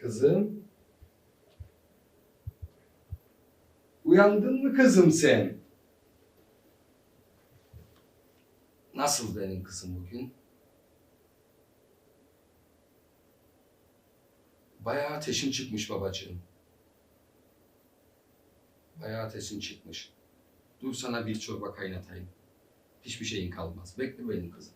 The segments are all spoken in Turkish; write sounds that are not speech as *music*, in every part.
Kızım. Uyandın mı kızım sen? Nasıl benim kızım bugün? Bayağı ateşin çıkmış babacığım. Bayağı ateşin çıkmış. Dur sana bir çorba kaynatayım. Hiçbir şeyin kalmaz. Bekle benim kızım.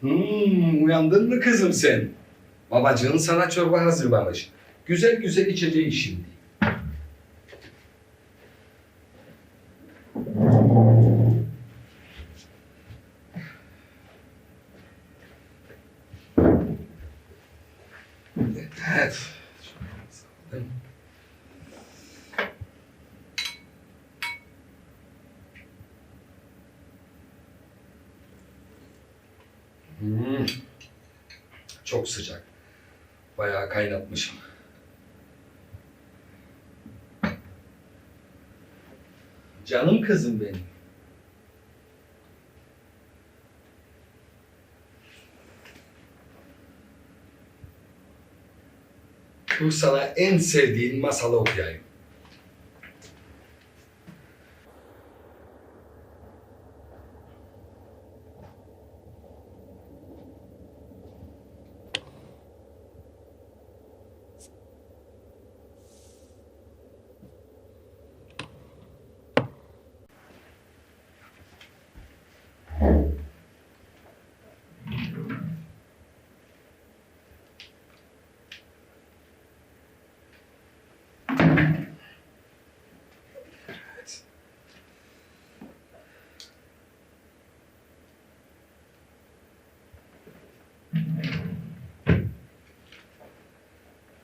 Hmm, uyandın mı kızım sen? Babacığın sana çorba hazırlamış. Güzel güzel içeceğiz şimdi. Evet. Hmm. Çok sıcak. Bayağı kaynatmışım. Canım kızım benim. Bu sana en sevdiğin masalı okuyayım.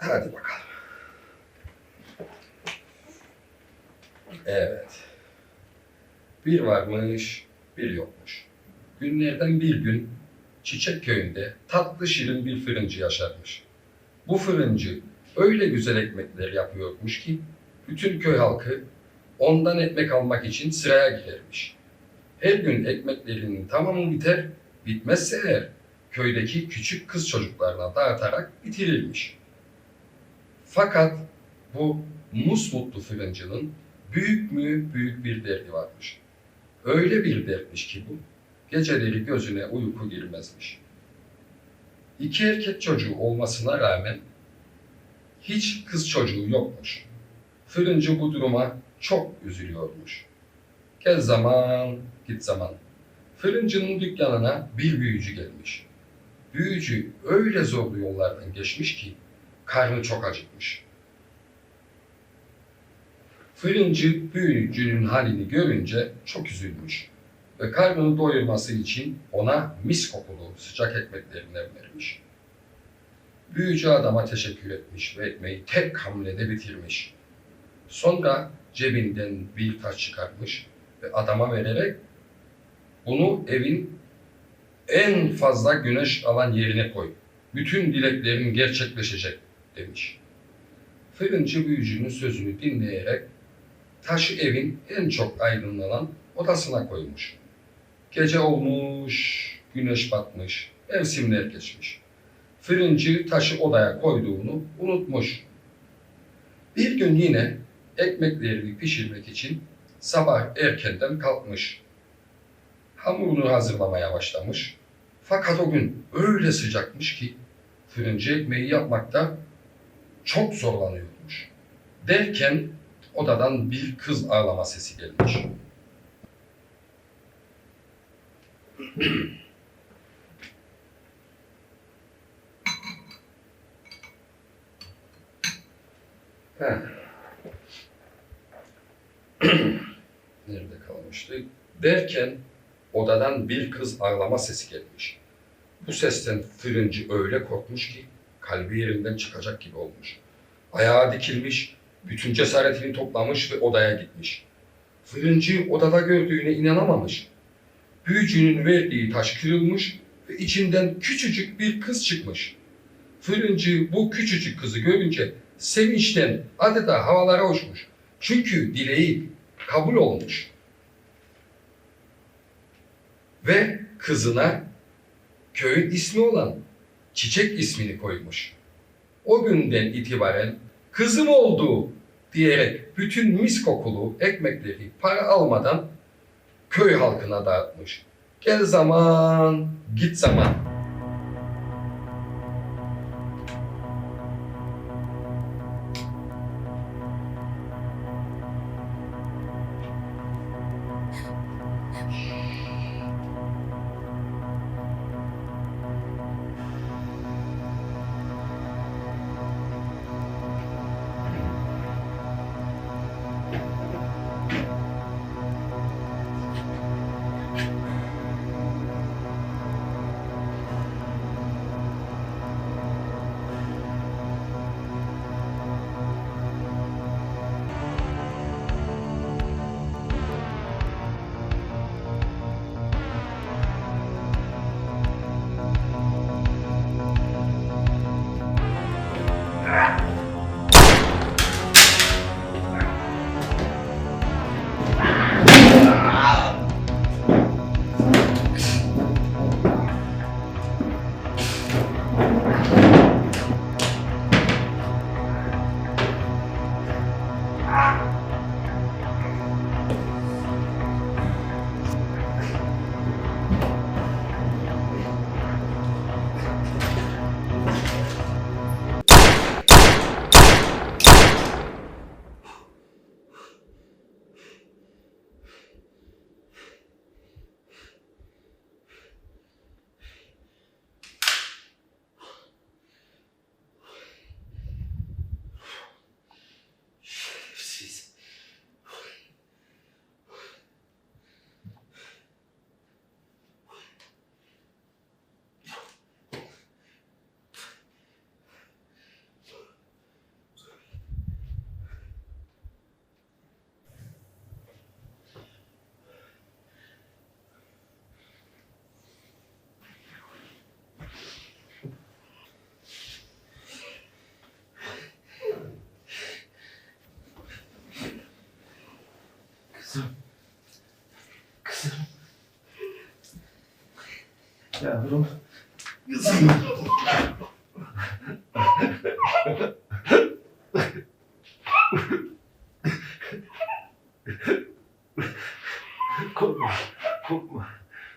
Hadi bakalım. Evet. Bir varmış, bir yokmuş. Günlerden bir gün Çiçek köyünde tatlı şirin bir fırıncı yaşarmış. Bu fırıncı öyle güzel ekmekler yapıyormuş ki bütün köy halkı ondan ekmek almak için sıraya girermiş. Her gün ekmeklerinin tamamı biter, bitmezse eğer köydeki küçük kız çocuklarına dağıtarak bitirirmiş. Fakat bu musmutlu fırıncının büyük mü büyük bir derdi varmış. Öyle bir dertmiş ki bu, geceleri gözüne uyku girmezmiş. İki erkek çocuğu olmasına rağmen hiç kız çocuğu yokmuş. Fırıncı bu duruma çok üzülüyormuş. Gel zaman, git zaman. Fırıncının dükkanına bir büyücü gelmiş. Büyücü öyle zorlu yollardan geçmiş ki karnı çok acıkmış. Fırıncı büyücünün halini görünce çok üzülmüş ve karnını doyurması için ona mis kokulu sıcak ekmeklerinden vermiş. Büyücü adama teşekkür etmiş ve ekmeği tek hamlede bitirmiş. Sonra cebinden bir taş çıkartmış ve adama vererek bunu evin en fazla güneş alan yerine koy. Bütün dileklerin gerçekleşecek demiş. Fırıncı büyücünün sözünü dinleyerek taşı evin en çok aydınlanan odasına koymuş. Gece olmuş, güneş batmış, mevsimler geçmiş. Fırıncı taşı odaya koyduğunu unutmuş. Bir gün yine ekmeklerini pişirmek için sabah erkenden kalkmış. Hamurunu hazırlamaya başlamış. Fakat o gün öyle sıcakmış ki fırıncı ekmeği yapmakta çok zorlanıyormuş. Derken odadan bir kız ağlama sesi gelmiş. *clears throat* Nerede kalmıştık? Derken odadan bir kız ağlama sesi gelmiş. Bu sesten fırıncı öyle korkmuş ki kalbi yerinden çıkacak gibi olmuş. Ayağa dikilmiş, bütün cesaretini toplamış ve odaya gitmiş. Fırıncı odada gördüğüne inanamamış. Büyücünün verdiği taş kırılmış ve içinden küçücük bir kız çıkmış. Fırıncı bu küçücük kızı görünce sevinçten adeta havalara uçmuş. Çünkü dileği kabul olmuş. Ve kızına köyün ismi olan Çiçek ismini koymuş. O günden itibaren kızım oldu diyerek bütün mis kokulu ekmekleri para almadan köy halkına dağıtmış. Gel zaman, git zaman. Yavrum. Kızım. Korkma. Korkma.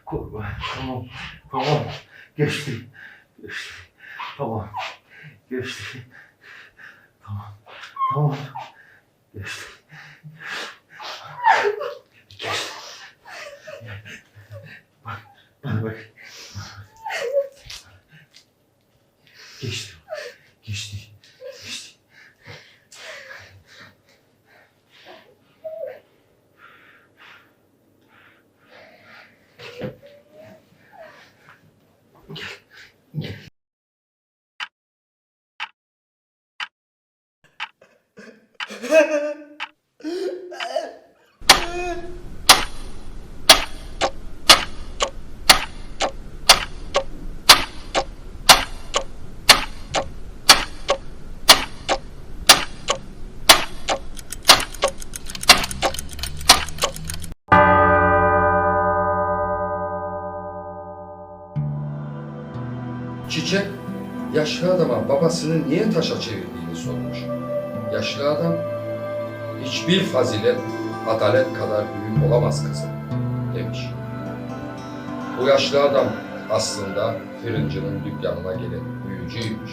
Korkma. Tamam. Tamam. Geçti. Geçti. Tamam. Geçti. Tamam. Tamam. Geçti. Geçti. Bak. Bana bak. Geçti. Geçti. Geçti. Çiçek, yaşlı adama babasını niye taşa çevirdiğini sormuş. Yaşlı adam, hiçbir fazilet adalet kadar büyük olamaz kızım, demiş. Bu yaşlı adam aslında fırıncının dükkanına gelen büyücüymüş.